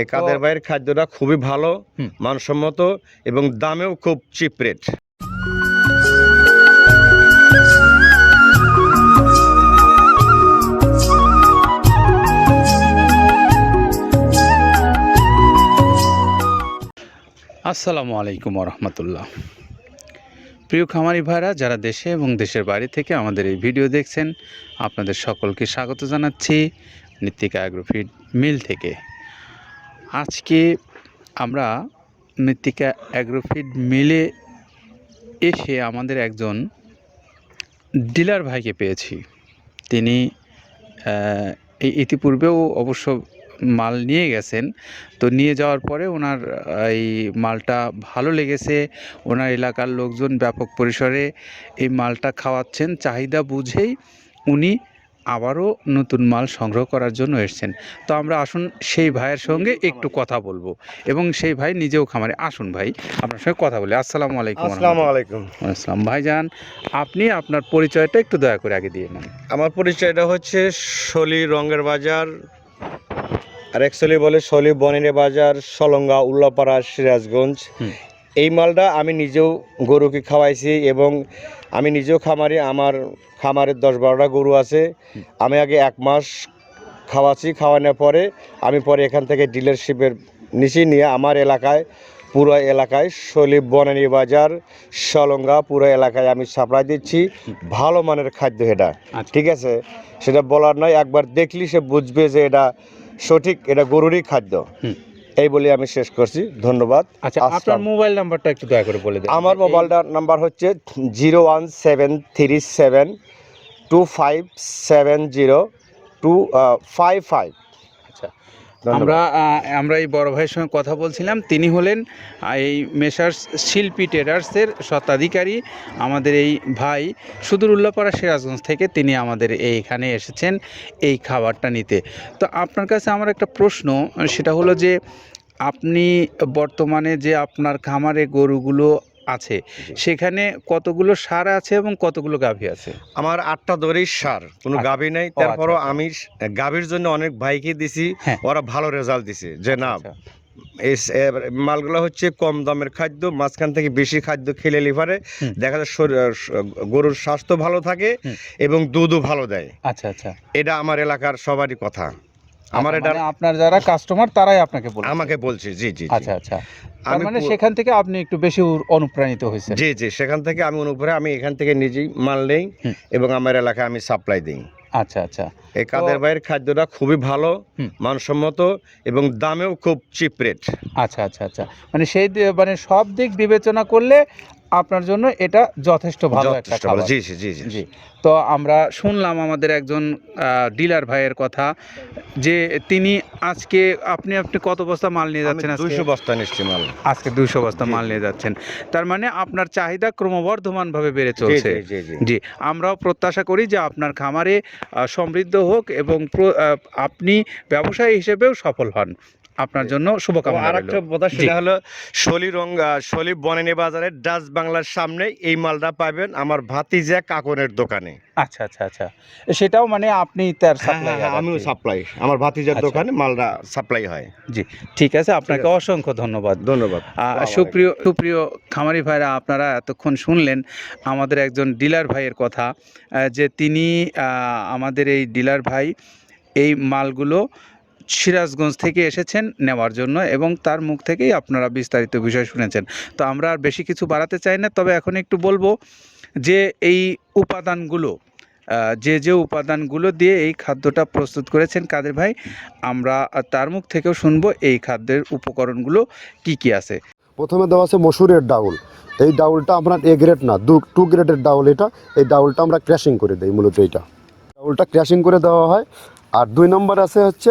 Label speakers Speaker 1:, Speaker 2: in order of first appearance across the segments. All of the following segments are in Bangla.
Speaker 1: এই কাদের ভাইয়ের খাদ্যটা খুবই ভালো মানসম্মত এবং দামেও খুব চিপ রেট।
Speaker 2: আসসালামু আলাইকুম রহমতুল্লাহ প্রিয় খামারি ভাইরা যারা দেশে এবং দেশের বাইরে থেকে আমাদের এই ভিডিও দেখছেন আপনাদের সকলকে স্বাগত জানাচ্ছি নিত্তিকা অ্যাগ্রোফিড মিল থেকে। আজকে আমরা মৃত্তিকা অ্যাগ্রোফিড মিলে এসে আমাদের একজন ডিলার ভাইকে পেয়েছি। তিনি এই ইতিপূর্বেও অবশ্য মাল নিয়ে গেছেন। তো নিয়ে যাওয়ার পরে ওনার এই মালটা ভালো লেগেছে। ওনার এলাকার লোকজন ব্যাপক পরিসরে এই মালটা খাওয়াচ্ছেন। চাহিদা বুঝেই উনি আবারও নতুন মাল সংগ্রহ করার জন্য এসেছেন। তো আমরা আসুন সেই ভাইয়ের সঙ্গে একটু কথা বলব এবং সেই ভাই নিজেও খামারে আসুন ভাই আপনার সঙ্গে কথা বলি। আসসালামু আলাইকুম
Speaker 1: আসসালামু আলাইকুম।
Speaker 2: আসসালাম। ভাইজান আপনি আপনার পরিচয়টা একটু দয়া করে আগে দিয়ে নেন।
Speaker 1: আমার পরিচয়টা হচ্ছে শলি রঙের বাজার আর অ্যাকচুয়ালি বলে শলি বনিরে বাজার সলঙ্গা উল্লাপাড়া সিরাজগঞ্জ। এই মালটা আমি নিজেও গরুকে খাওয়াইছি এবং আমি নিজেও খামারি আমার খামারের দশ বারোটা গরু আছে আমি আগে এক মাস খাওয়াচ্ছি খাওয়ানোর পরে আমি পরে এখান থেকে ডিলারশিপের নিচে নিয়ে আমার এলাকায় পুরো এলাকায় সলিব বনানী বাজার সলঙ্গা পুরো এলাকায় আমি সাপ্লাই দিচ্ছি ভালো মানের খাদ্য এটা
Speaker 2: আচ্ছা।
Speaker 1: ঠিক আছে সেটা বলার নয় একবার দেখলি সে বুঝবে যে এটা সঠিক এটা গরুরই খাদ্য। এই বলে আমি শেষ করছি। ধন্যবাদ।
Speaker 2: আচ্ছা আপনার মোবাইল নাম্বারটা একটু দয়া করে বলে দিন।
Speaker 1: আমার মোবাইলটার নাম্বার হচ্ছে zero one seven three seven two five seven zero two five five
Speaker 2: আমরা আমরা এই বড় ভাইয়ের সঙ্গে কথা বলছিলাম। তিনি হলেন এই মেসার্স শিল্পী ট্রেডার্সের স্বত্বাধিকারী আমাদের এই ভাই সুদূর উল্লাপাড়া সিরাজগঞ্জ থেকে তিনি আমাদের এইখানে এসেছেন এই খাবারটা নিতে। তো আপনার কাছে আমার একটা প্রশ্ন, সেটা হলো যে আপনি বর্তমানে যে আপনার খামারে গরুগুলো আছে। সেখানে কতগুলো সার আছে এবং কতগুলো গাভী আছে?
Speaker 1: আমার আটটা দড়ির সার কোনো
Speaker 2: আচ্ছা।
Speaker 1: গাভী নাই। তারপরও
Speaker 2: আচ্ছা,
Speaker 1: আমি গাভীর জন্য অনেক ভাইকে দিছি
Speaker 2: হ্যাঁ।
Speaker 1: ওরা ভালো রেজাল্ট দিছে যে না
Speaker 2: আচ্ছা,
Speaker 1: মালগুলো হচ্ছে কম দামের খাদ্য মাঝখান থেকে বেশি খাদ্য খেলে লিভারে দেখা যায় শরীর- গরুর স্বাস্থ্য ভালো থাকে এবং দুধও ভালো দেয়।
Speaker 2: আচ্ছা আচ্ছা।
Speaker 1: এটা আমার এলাকার সবারই কথা। আমার
Speaker 2: আচ্ছা,
Speaker 1: এটা
Speaker 2: মানে আপনার যারা কাস্টমার তারাই আপনাকে বলে
Speaker 1: আমাকে বলছে জি জি।
Speaker 2: আচ্ছা আচ্ছা। তার মানে সেখান থেকে আপনি একটু বেশি অনুপ্রাণিত হয়েছেন।
Speaker 1: জি জি সেখান থেকে আমি অনুপ্রে আমি এখান থেকে নিজেই মাল নেই এবং আমার এলাকায় আমি সাপ্লাই দিই।
Speaker 2: আচ্ছা আচ্ছা।
Speaker 1: এই কাদের ভাইয়ের খাদ্যটা খুবই ভালো মানসম্মত এবং দামেও খুব চিপ রেট
Speaker 2: আচ্ছা আচ্ছা আচ্ছা। মানে সেই মানে সব দিক বিবেচনা করলে আপনার জন্য এটা যথেষ্ট ভালো একটা খাবার।
Speaker 1: জি জি জি জি।
Speaker 2: তো আমরা শুনলাম আমাদের একজন ডিলার ভাইয়ের কথা যে তিনি আজকে আপনি আপনি কত বস্তা মাল নিয়ে যাচ্ছেন
Speaker 1: দুইশো বস্তা নিচ্ছি মাল।
Speaker 2: আজকে দুইশো বস্তা মাল নিয়ে যাচ্ছেন। তার মানে আপনার চাহিদা ক্রমবর্ধমানভাবে বেড়ে চলছে।
Speaker 1: জি জি জি।
Speaker 2: জি আমরাও প্রত্যাশা করি যে আপনার খামারে সমৃদ্ধ হোক এবং আপনি ব্যবসায়ী হিসেবেও সফল হন। আপনার জন্য শুভকামনা
Speaker 1: আর। একটা কথা সেটা হলো শলি রং শলি বনানী বাজারে ডাচ বাংলার সামনে এই মালটা পাবেন আমার ভাতিজা কাকনের দোকানে।
Speaker 2: আচ্ছা আচ্ছা আচ্ছা। সেটাও মানে আপনি তার
Speaker 1: হ্যাঁ,
Speaker 2: সাপ্লাই
Speaker 1: হ্যাঁ, আমিও সাপ্লাই আমার ভাতিজার
Speaker 2: আচ্ছা।
Speaker 1: দোকানে মালটা সাপ্লাই হয়।
Speaker 2: জি ঠিক আছে আপনাকে অসংখ্য ধন্যবাদ।
Speaker 1: ধন্যবাদ।
Speaker 2: সুপ্রিয় সুপ্রিয় খামারি ভাইরা আপনারা এতক্ষণ শুনলেন আমাদের একজন ডিলার ভাইয়ের কথা যে তিনি আমাদের এই ডিলার ভাই এই মালগুলো সিরাজগঞ্জ থেকে এসেছেন নেওয়ার জন্য এবং তার মুখ থেকেই আপনারা বিস্তারিত বিষয় শুনেছেন। তো আমরা আর বেশি কিছু বাড়াতে চাই না, তবে এখন একটু বলব যে এই উপাদানগুলো যে যে উপাদানগুলো দিয়ে এই খাদ্যটা প্রস্তুত করেছেন কাদের ভাই, আমরা তার মুখ থেকেও শুনব এই খাদ্যের উপকরণগুলো কি কি আছে।
Speaker 3: প্রথমে দেওয়া আছে মসুরের ডাউল। এই ডাউলটা আপনার এ গ্রেড না, দু টু গ্রেডের ডাউল এটা। এই ডাউলটা আমরা ক্র্যাশিং করে দিই, মূলত এইটা। ডাউলটা ক্র্যাশিং করে দেওয়া হয়। আর দুই নম্বর আছে হচ্ছে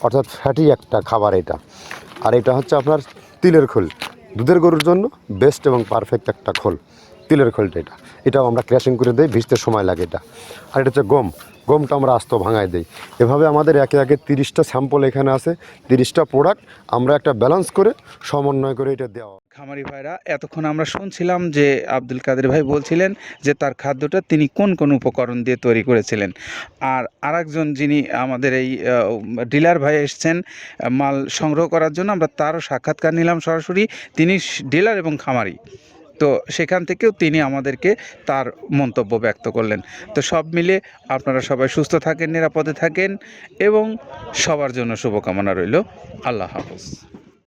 Speaker 3: অর্থাৎ ফ্যাটি একটা খাবার এটা। আর এটা হচ্ছে আপনার তিলের খোল। দুধের গরুর জন্য বেস্ট এবং পারফেক্ট একটা খোল। তিলের খোলটা এটা। এটাও আমরা ক্র্যাশিং করে দিই, ভিজতে সময় লাগে এটা। আর এটা হচ্ছে গম। গমটা আমরা আস্ত ভাঙায় দিই। এভাবে আমাদের একে একে তিরিশটা স্যাম্পল এখানে আছে। তিরিশটা প্রোডাক্ট আমরা একটা ব্যালেন্স করে সমন্বয় করে এটা দেওয়া
Speaker 2: খামারি ভাইরা, এতক্ষণ আমরা শুনছিলাম যে আব্দুল কাদের ভাই বলছিলেন যে তার খাদ্যটা তিনি কোন কোন উপকরণ দিয়ে তৈরি করেছিলেন। আর আরেকজন যিনি আমাদের এই ডিলার ভাই এসছেন, মাল সংগ্রহ করার জন্য আমরা তারও সাক্ষাৎকার নিলাম সরাসরি। তিনি ডিলার এবং খামারি। তো সেখান থেকেও তিনি আমাদেরকে তার মন্তব্য ব্যক্ত করলেন। তো সব মিলে আপনারা সবাই সুস্থ থাকেন, নিরাপদে থাকেন এবং সবার জন্য শুভকামনা রইল। আল্লাহ হাফজ।